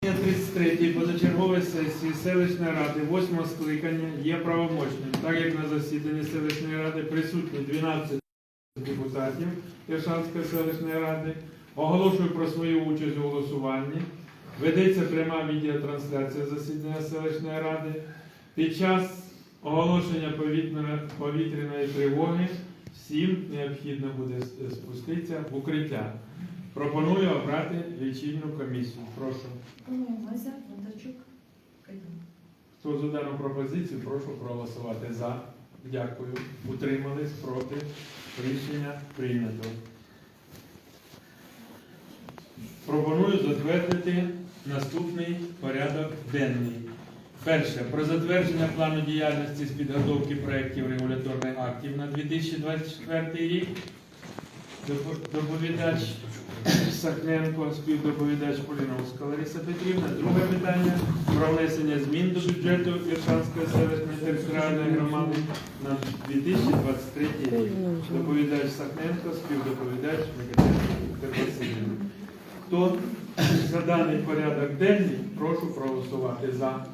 33 позачергової сесії селищної ради 8 скликання є правомочним, так як на засіданні селищної ради присутні 12 депутатів Іршанської селищної ради. Оголошую про свою участь у голосуванні. Ведеться пряма відеотрансляція засідання селищної ради. Під час оголошення повітряної тривоги всім необхідно буде спуститися в укриття. Пропоную обрати лічильну комісію. Прошу. Лазар, Бондарчук, Кайдан. Хто за дану пропозицію, прошу проголосувати за. Дякую. Утримались проти. Рішення прийнято. Пропоную затвердити наступний порядок денний. Перше. Про затвердження плану діяльності з підготовки проєктів регуляторних актів на 2024 рік. Допо- Доповідач Сахненко, співдоповідач Поліновська Лариса Петрівна. Друге питання про внесення змін до бюджету Іршанської селищної територіальної громади на 2023 рік. Доповідач Сахненко, співдоповідач Віктор Хто за даний порядок денний, прошу проголосувати за.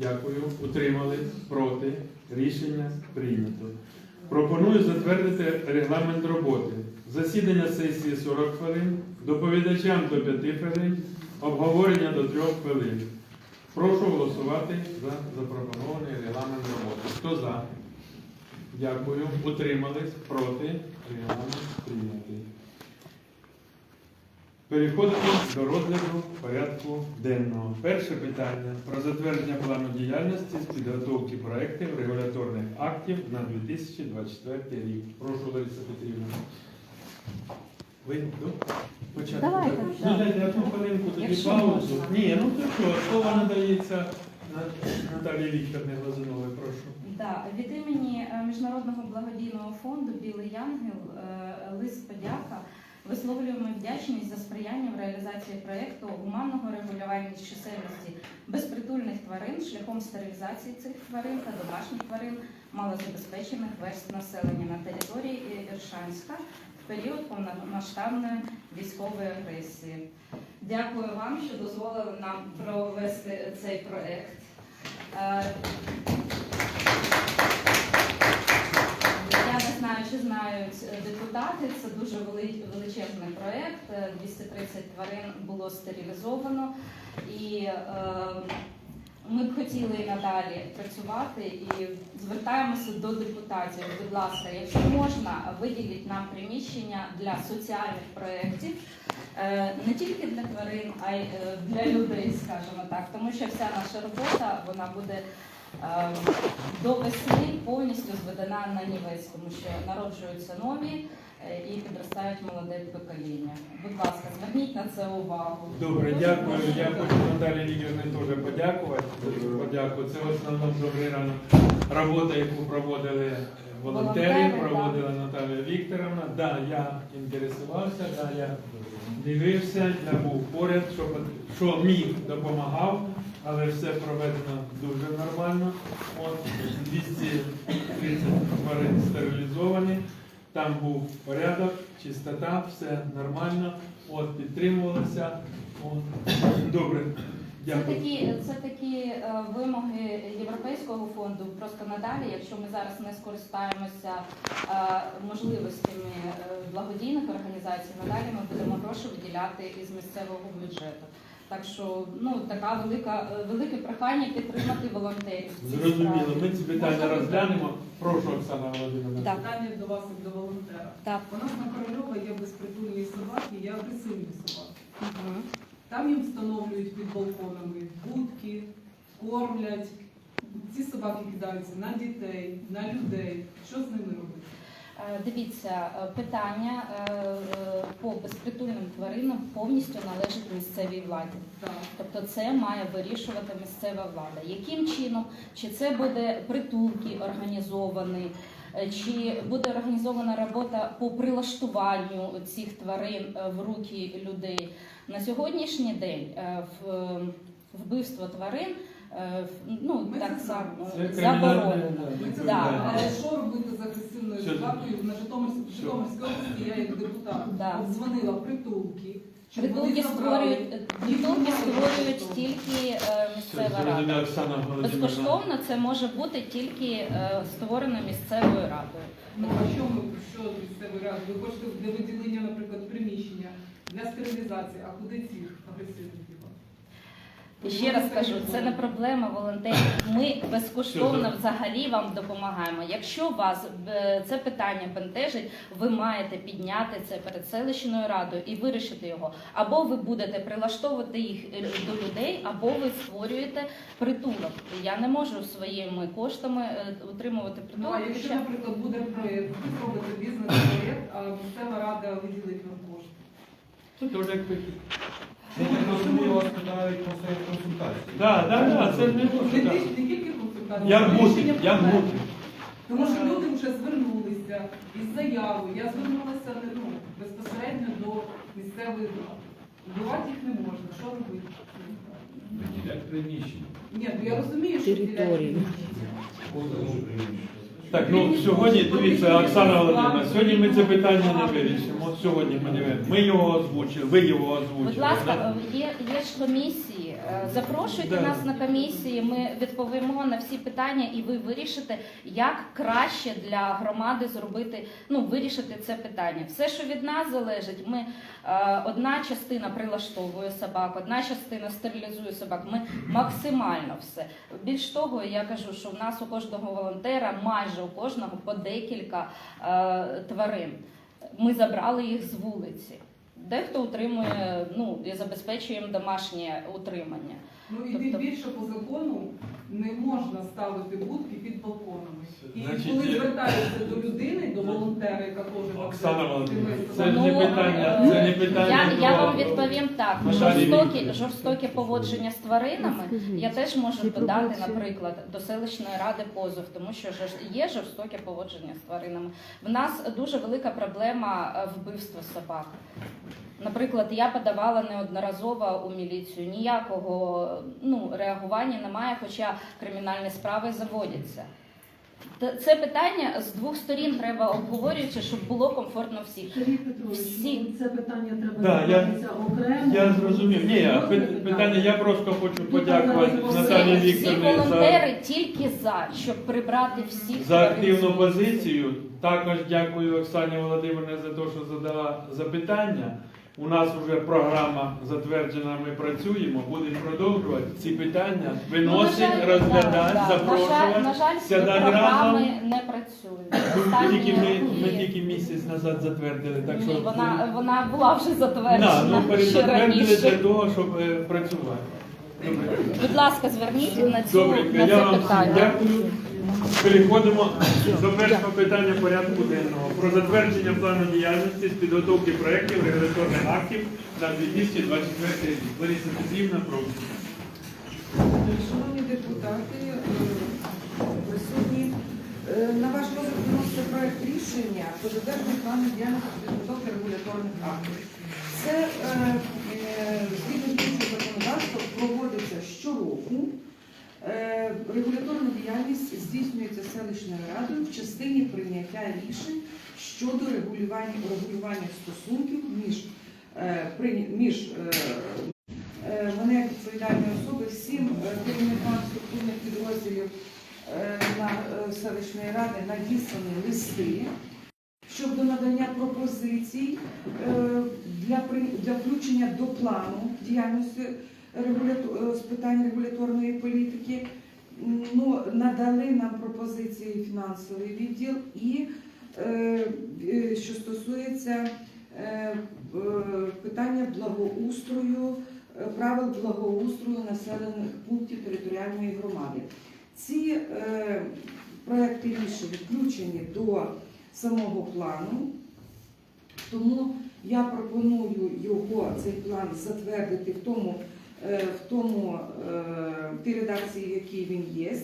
Дякую. Утримали проти. Рішення прийнято. Пропоную затвердити регламент роботи. Засідання сесії 40 хвилин, доповідачам до 5 хвилин, обговорення до 3 хвилин. Прошу голосувати за запропонований регламент роботи. Хто за? Дякую. Утримались проти. Регламент прийнятий. Переходимо до розгляду порядку денного. Перше питання про затвердження плану діяльності з підготовки проєктів регуляторних актів на 2024 рік. Прошу, Лариса Петрівна. Ви до початку? Давайте. Ну, дайте одну хвилинку тоді Якщо паузу. можна. Ні, ну то що, слово надається На- Наталії Вікторівні Глазуновій, прошу. Да, від імені е, Міжнародного благодійного фонду Білий Янгел е, лист подяка висловлюємо вдячність за сприяння в реалізації проєкту гуманного регулювання чисельності безпритульних тварин шляхом стерилізації цих тварин та домашніх тварин малозабезпечених верств населення на території Іршанська в період повномасштабної військової агресії. Дякую вам, що дозволили нам провести цей проєкт. Е, Я не знаю, чи знають депутати. Це дуже величезний проєкт. Е, 230 тварин було стерилізовано, і е, ми б хотіли надалі працювати і звертаємося до депутатів. Будь ласка, якщо можна, виділіть нам приміщення для соціальних проєктів. Е, Не тільки для тварин, а й е, для людей, скажімо так, тому що вся наша робота вона буде е, до весни повністю зведена на нівець, тому що народжуються нові е, і підростають молоде покоління. Будь ласка, зверніть на це увагу. Добре, дякую. Я хочу Наталії Вікторівні теж подякувати. Дуже подякую. Це в основному. Робота, яку проводили волонтери, Волонтери, проводила Наталія Вікторівна. Да, я інтересувався, да, я дивився, я був поряд, що, що міг допомагав, але все проведено дуже нормально. От 230 тварин стерилізовані. Там був порядок, чистота, все нормально. От підтримувалося. Добре, Це такі, це такі е, вимоги Європейського фонду. Просто надалі, якщо ми зараз не скористаємося е, можливостями е, благодійних організацій, надалі ми будемо гроші виділяти із місцевого бюджету. Так що ну така велика е, велике прохання підтримати волонтерів. Зрозуміло. Ми ці питання розглянемо. Прошу, Оксана Володимирівна. Так. Питання до вас як до волонтера. Так. У нас на Корольова є безпритульні собаки, є агресивні собаки. Мгм. Там їм встановлюють під балконами будки, кормлять. Ці собаки кидаються на дітей, на людей. Що з ними робити? Е, Дивіться, е, питання е, по безпритульним тваринам повністю належить місцевій владі. Так. Тобто це має вирішувати місцева влада. Яким чином? Чи це буде притулки організовані, чи буде організована робота по прилаштуванню цих тварин в руки людей? На сьогоднішній день вбивство тварин ну Ми так це само знаємо. Це заборонено. Ми це Да, знаємо. але- Але що робити з агресивною Що собакою на Житомирській Що? Житомирській області? Я як депутат Да. дзвонила притулки. щоб вони Притулки забрали. створюють притулки створюють тільки е, місцева рада. Оксана Володимирівна. Безкоштовно це може бути тільки е, створено місцевою радою. Ну а що ми що місцевий рад? Ви хочете для виділення, наприклад, приміщення для стерилізації, а куди цих агресивників? І Ще раз кажу, це не проблема волонтерів. Ми безкоштовно взагалі вам допомагаємо. Якщо вас е, це питання бентежить, ви маєте підняти це перед селищною радою і вирішити його. Або ви будете прилаштовувати їх е, до людей, або ви створюєте притулок. Я не можу своїми коштами е, утримувати Ну притулок. а якщо, наприклад, буде проєкт, ви зробите бізнес-проєкт, а місцева рада виділить вам кошти. Це теж як Я так вас питають про свої консультації. Так, так, так, це не Не дуже тільки- не тільки консультації, Я а рішення проблем. гуд. Тому що люди вже звернулися із заявою. Я звернулася ну, безпосередньо до місцевої влади. Вбивати їх не можна. Що робити? Як приміщення. Ні, ну я розумію, що Територію. Так, ну сьогодні дивіться, Оксана Володимирівна, сьогодні ми це питання не вирішимо. Сьогодні ми не вирішимо. Ми його озвучили, ви його озвучили. Будь ласка, е, є, є ж комісії. Е, Запрошуйте Да. нас на комісії. Ми відповімо на всі питання, і ви вирішите, як краще для громади зробити, ну вирішити це питання. Все, що від нас залежить, ми е, одна частина прилаштовує собак, одна частина стерилізує собак. Ми максимально все. Більш того, я кажу, що в нас у кожного волонтера, майже у кожного по декілька е, тварин. Ми забрали їх з вулиці. Дехто утримує, ну і забезпечує їм домашнє утримання. Ну і Тобто- тим більше по закону не можна ставити будки під балконами. І Значить, коли є- звертаються до людини, до волонтера, яка теж Оксана Володимирівна, це Ну, не питання, це не питання. Я, я вам відповім так: Наталії жорстокі, жорстоке поводження з тваринами. Я теж можу Ці подати, наприклад, до селищної ради позов, тому що жор- є жорстоке поводження з тваринами. В нас дуже велика проблема е, вбивства собак. Наприклад, я подавала неодноразово у міліцію. Ніякого ну, реагування немає, хоча кримінальні справи заводяться. Це питання з двох сторін треба обговорювати, щоб було комфортно всіх. Всі. ну, це питання треба Да, я- займатися окремо. Я зрозумів. Ні, я, питання, я просто хочу подякувати Всі- Наталії всі, всі Вікторівні за, волонтери тільки за, щоб прибрати всіх за активну позицію. Також дякую Оксані Володимирівні за те, що задала запитання. У нас вже програма затверджена, ми працюємо, будемо продовжувати ці питання, Ну, виносити, розглядати. На жаль, запрошувати. на жаль, ці програми не працюють. Ми тільки, ми, ми тільки місяць назад затвердили, так що Ні, вона, вона була вже Да, затверджена ну, ще перезатвердили для раніше. того, щоб е, працювати. Добре. Будь ласка, зверніть на цю Добре, на я це вам всім питання. дякую. Переходимо до першого питання порядку денного про затвердження плану діяльності з підготовки проєктів регуляторних актів на 2024 рік. Лариса Петрівна, прошу. Шановні депутати, е, присутні, е, на ваш розгляд вноситься проект рішення про затвердження плану діяльності з підготовки регуляторних актів. Це е, згідно діючого законодавства проводиться щороку. Е, Регуляторна діяльність здійснюється селищною радою в частині прийняття рішень щодо регулювання, регулювання стосунків між, е, між е, Е, Мене як відповідальної особи всім керівникам структурних підрозділів на селищної ради надіслані листи щодо надання пропозицій для для включення до плану діяльності з питань регуляторної політики. Ну, надали нам пропозиції фінансовий відділ і е, е, що стосується е, е, питання благоустрою е, правил благоустрою населених пунктів територіальної громади. Ці е, проекти рішень включені до самого плану, тому я пропоную його, цей план, затвердити в тому, е, в тому е, в тій редакції, в якій він є.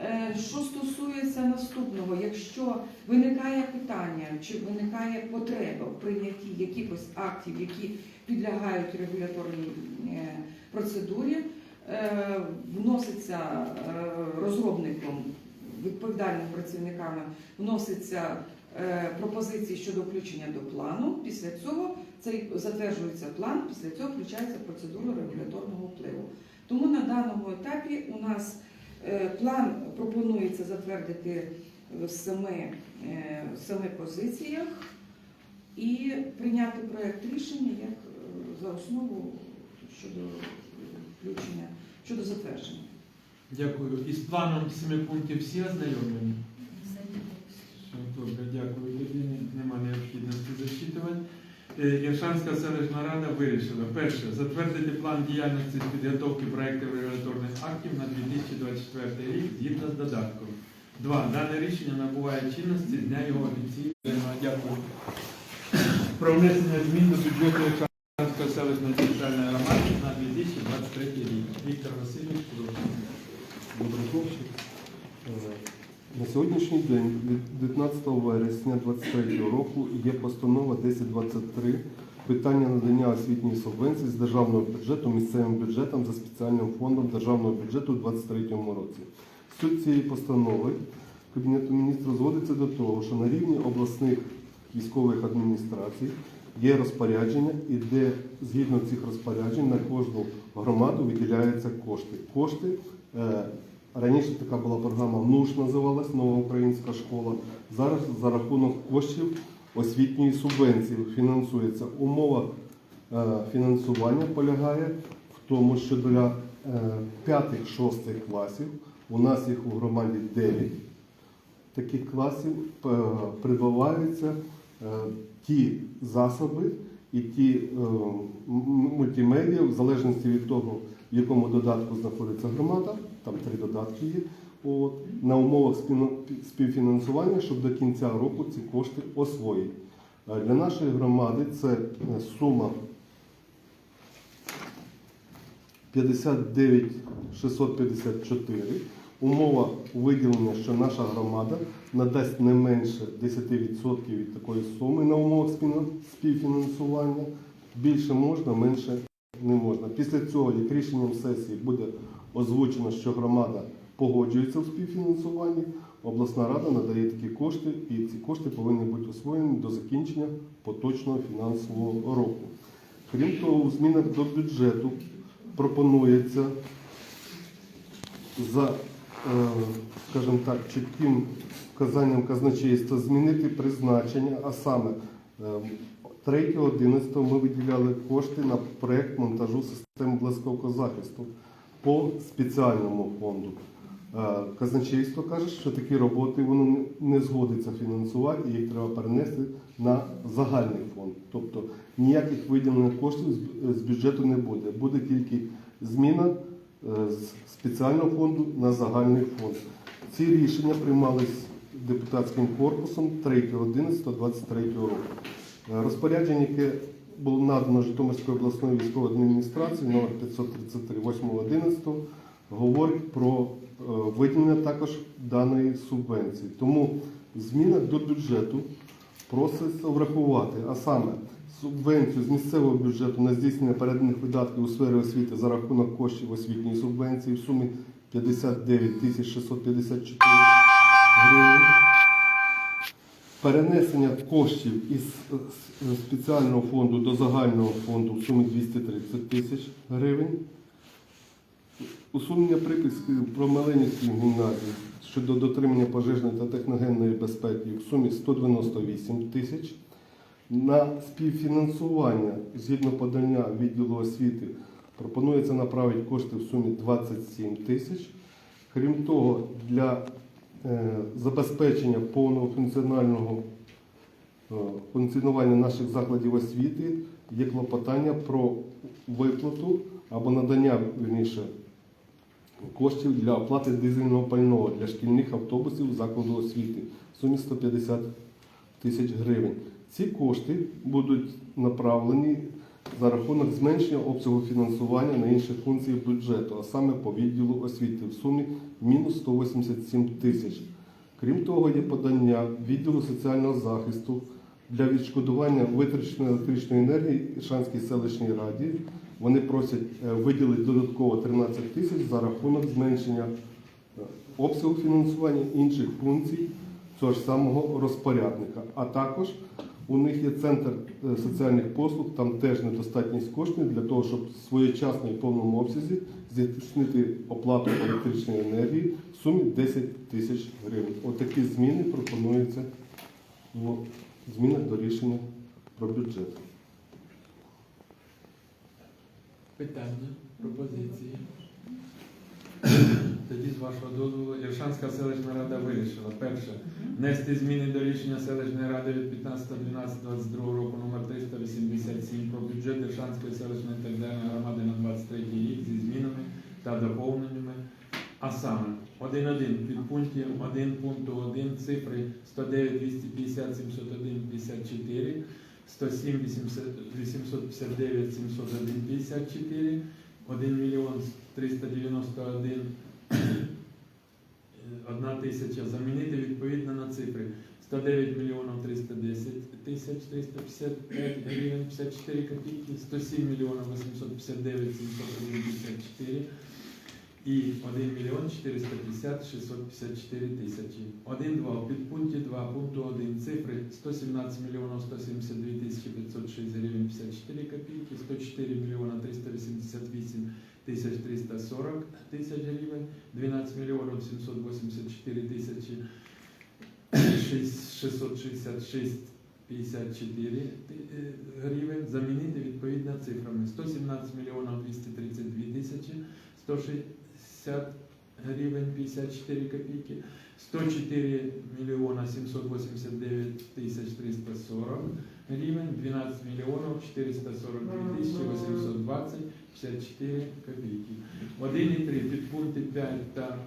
Е, Що стосується наступного, якщо виникає питання чи виникає потреба в прийнятті якихось актів, які підлягають регуляторній е, процедурі, е, вноситься е, розробником, відповідальними працівниками, вноситься е, пропозиції щодо включення до плану. Після цього цей затверджується план, після цього включається процедура регуляторного впливу. Тому на даному етапі у нас е, план пропонується затвердити в семи, е, семи позиціях і прийняти проєкт рішення як е, за основу щодо включення, щодо затвердження. Дякую. Із планом семи пунктів всі ознайомлені? Все, добре, дякую. Нема необхідності зачитувати. Е, Іршанська селищна рада вирішила перше затвердити план діяльності з підготовки проєктів регуляторних актів на 2024 рік згідно з додатком. Два. Дане рішення набуває чинності дня його офіційного. Дякую. Про внесення змін до бюджету Іршанської селищної територіальної громади на 2023 рік. Віктор Васильович, прошу. На сьогоднішній день, від 19 вересня 2023 року, є постанова 1023 питання надання освітньої субвенції з державного бюджету місцевим бюджетам за спеціальним фондом державного бюджету у 2023 році. Суть цієї постанови Кабінету міністрів зводиться до того, що на рівні обласних військових адміністрацій є розпорядження, і де згідно цих розпоряджень на кожну громаду виділяються кошти. Кошти е, Раніше така була програма НУШ, називалась Нова Українська школа. Зараз за рахунок коштів освітньої субвенції фінансується. Умова е, фінансування полягає в тому, що для е, 5-6 класів у нас їх у громаді 9 таких класів е, придбаваються е, ті засоби і ті е, мультимедіа, в залежності від того, в якому додатку знаходиться громада, там три додатки є. От, на умовах співфінансування, щоб до кінця року ці кошти освоїти. Е, Для нашої громади це е, сума 59 654. Умова виділення, що наша громада надасть не менше 10% від такої суми на умовах співфінансування. Більше можна, менше не можна. Після цього, як рішенням сесії буде озвучено, що громада погоджується в співфінансуванні, обласна рада надає такі кошти, і ці кошти повинні бути освоєні до закінчення поточного фінансового року. Крім того, у змінах до бюджету пропонується за, е, скажімо так, чітким вказанням казначейства змінити призначення, а саме е, 3.11 ми виділяли кошти на проєкт монтажу системи близького захисту по спеціальному фонду. Е, Казначейство каже, що такі роботи воно не- згодиться фінансувати, і їх треба перенести на загальний фонд. Тобто ніяких виділених коштів з- з бюджету не буде. Буде тільки зміна е, з спеціального фонду на загальний фонд. Ці рішення приймались депутатським корпусом 3.11.23 року. Е, Розпорядження, яке було надано Житомирською обласною військовою адміністрацією номер 533 8.11, говорить про е, виділення також даної субвенції. Тому зміна до бюджету проситься врахувати, а саме субвенцію з місцевого бюджету на здійснення переданих видатків у сфері освіти за рахунок коштів освітньої субвенції в сумі 59 тисяч 654 гривень. Перенесення коштів із спеціального фонду до загального фонду в сумі 230 тисяч гривень. Усунення приписки про Меленівській гімназії щодо дотримання пожежної та техногенної безпеки в сумі 198 тисяч. На співфінансування згідно подання відділу освіти пропонується направити кошти в сумі 27 тисяч. Крім того, для забезпечення повного функціонального е, функціонування наших закладів освіти є клопотання про виплату або надання вірніше, коштів для оплати дизельного пального для шкільних автобусів закладу освіти в сумі 150 тисяч гривень. Ці кошти будуть направлені за рахунок зменшення обсягу фінансування на інші функції бюджету, а саме по відділу освіти в сумі мінус 187 тисяч. Крім того, є подання відділу соціального захисту для відшкодування витраченої електричної енергії Іршанській селищній раді. Вони просять е, виділити додатково 13 тисяч за рахунок зменшення е, обсягу фінансування інших функцій цього ж самого розпорядника. А також у них є центр е, соціальних послуг, там теж недостатність коштів для того, щоб своєчасно і в повному обсязі здійснити оплату електричної енергії в сумі 10 тисяч гривень. Отакі зміни пропонуються в змінах до рішення про бюджет. Питання, пропозиції. Тоді, з вашого дозволу, Іршанська селищна рада вирішила. Перше. Внести зміни до рішення селищної ради від 15.12.22 року номер 387 про бюджет Іршанської селищної територіальної громади на 23 рік зі змінами та доповненнями. А саме 1.1 під пункті 1 пункту 1 цифри 109 250 701 54 107 859 701 54 1 мільйон 391 1 тисяча замінити відповідно на цифри. 109 мільйонів 310 тисяч 355 гривень 54 копійки, 107 мільйонів 859 754 і 1 мільйон 450 654 тисячі. 1.2. Під пункті 2 пункту 1 цифри 117 мільйонів 172 тисячі 506 гривень 54 копійки, 104 мільйона 388 тисяч 340 тисяч гривень, 12 мільйонів 784 тисячі 666 54 ти- е, гривень, замінити відповідно цифрами 117 мільйонів 232 тисячі 160 гривень 54 копійки, 104 мільйона 789 тисяч 340 гривень, 12 мільйонів 442 тисячі 820 54 копійки. 1,3 підпункти 5 та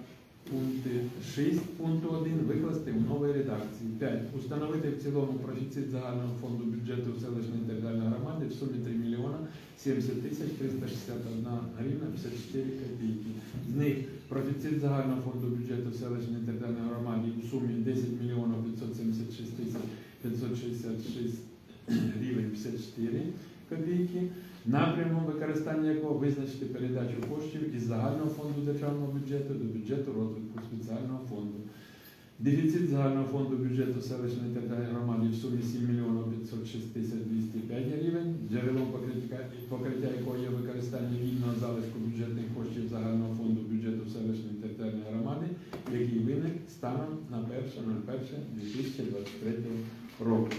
пункти 6 пункту 1 викласти в новій редакції. 5. Установити в цілому профіцит загального фонду бюджету селищної територіальної громади в сумі 3 мільйона 70 тисяч 361 гривна 54 копійки. З них профіцит загального фонду бюджету селищної територіальної громади у сумі 10 мільйонів 576 тисяч 566 гривень 54 копійки. Напрямом використання якого визначити передачу коштів із загального фонду державного бюджету до бюджету розвитку спеціального фонду. Дефіцит загального фонду бюджету селищної територіальної громади в сумі 7 мільйонів 506 тисяч 205 гривень, джерелом покриття, покриття якого є використання вільного залишку бюджетних коштів загального фонду бюджету селищної територіальної громади, який виник станом на 1.01.2023 року.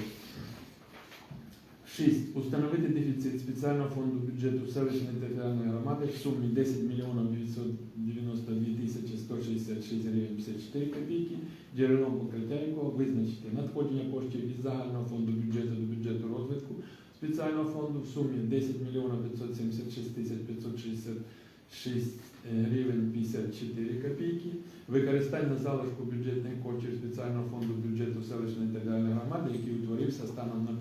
6. Установити дефіцит спеціального фонду бюджету селищної територіальної громади в сумі 10 мільйонів 992 тисячі 166 гривень 54 копійки, джерелом покриття якого визначити надходження коштів із загального фонду бюджету до бюджету розвитку спеціального фонду в сумі 10 мільйонів 576 тисяч 566 гривень 54 копійки, використання залишку бюджетних коштів спеціального фонду бюджету селищної територіальної громади, який утворився станом на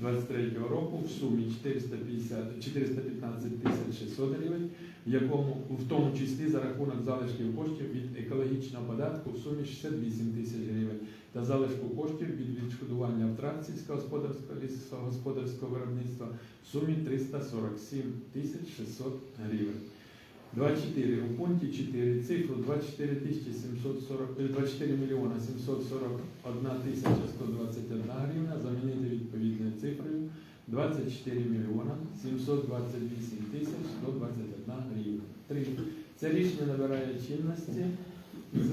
1.01.23 року в сумі 450, 415 тисяч 600 гривень, в якому в тому числі за рахунок залишків коштів від екологічного податку в сумі 68 тисяч гривень та залишку коштів від відшкодування втрат сільськогосподарського лісогосподарського виробництва в сумі 347 тисяч 600 гривень. 24. У пункті 4 цифру 24 740, е, 24 мільйона 741 тисяча 121 гривна замінити відповідною цифрою 24 мільйона 728 тисяч 121 гривна. 3. Це рішення набирає чинності з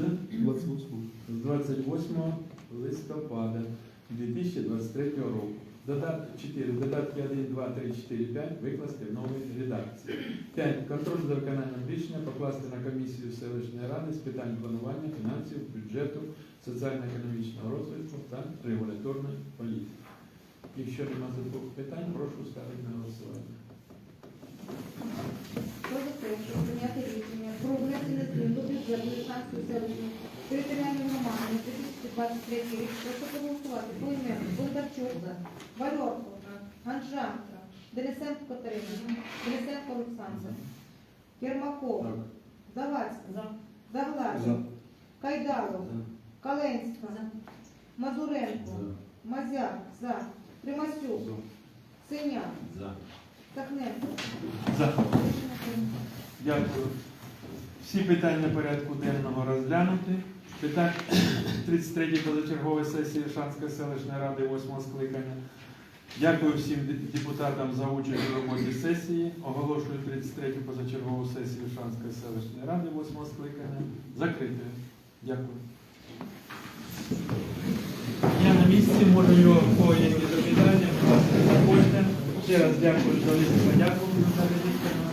28 листопада 2023 року. Додаток 4. Додатки 1, 2, 3, 4, 5 викласти в новій редакції. 5. Контроль за виконанням рішення покласти на комісію селищної ради з питань планування фінансів, бюджету, соціально-економічного розвитку та регуляторної політики. Якщо немає питань, прошу ставити на голосування. Хто прийняти рішення про внесення змін до бюджету Лишанської селищної територіальної громади 2023 рік, прошу проголосувати. Поіменно Бондарчук, Вальорко, Ганжанка, Денисенко Катерина, Денисенко Олександр, Єрмаков, Завадська, Заглажа, Кайдалов, Каленська, Мазуренко, Мазяк, За, Примасюк, Синяк, Сахненко. За. Дякую. Всі питання порядку денного розглянуті. Питання 33 позачергової сесії Шанської селищної ради 8 скликання. Дякую всім депутатам за участь у роботі сесії. Оголошую 33-ю позачергову сесію Шанської селищної ради 8 скликання. Закритою. Дякую. Я на місці, можу його по які запитання, заходьте. Ще раз дякую за лист подяку Наталія Вікторівна.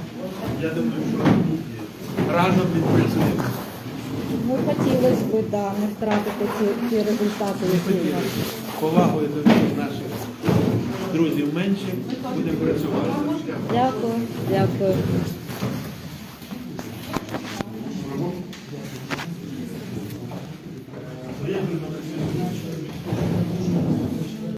Я думаю, що разом відпрацюємо. Ну, хотілося б да, не втратити ці, ці результати, які у нас. Повагою до наших друзів менше, будемо працювати. Дякую, дякую.